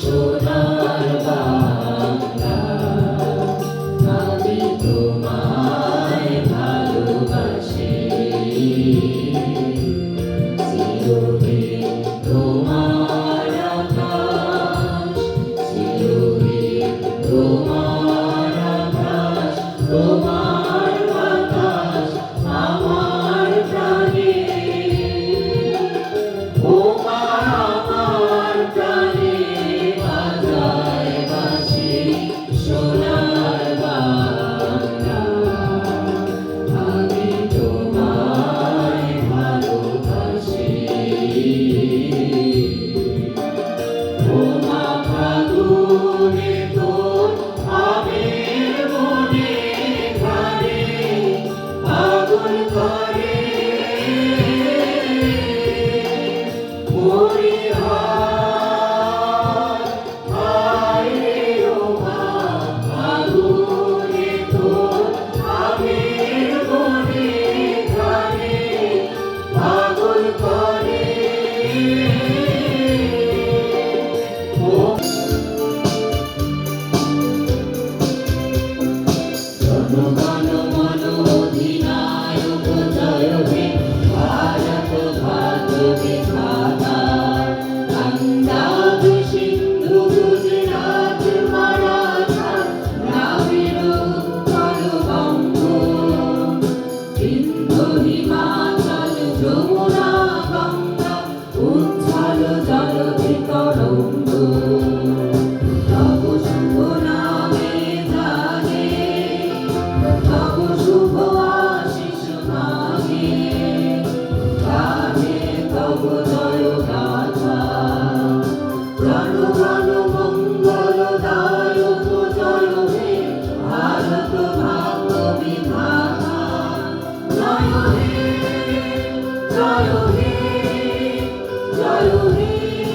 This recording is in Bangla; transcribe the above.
সোনার বাংলা আমি তোমায় উচ্ছল জলধি তরঙ্গ। তব শুভ নামে জাগে, তব শুভ আশিস মাগে। গানে তব জয় গাথা। জনগণ মঙ্গল দায়ক জয় হে ভারত ভাগ্য বিধাতা। জয় হে জয় Hallelujah.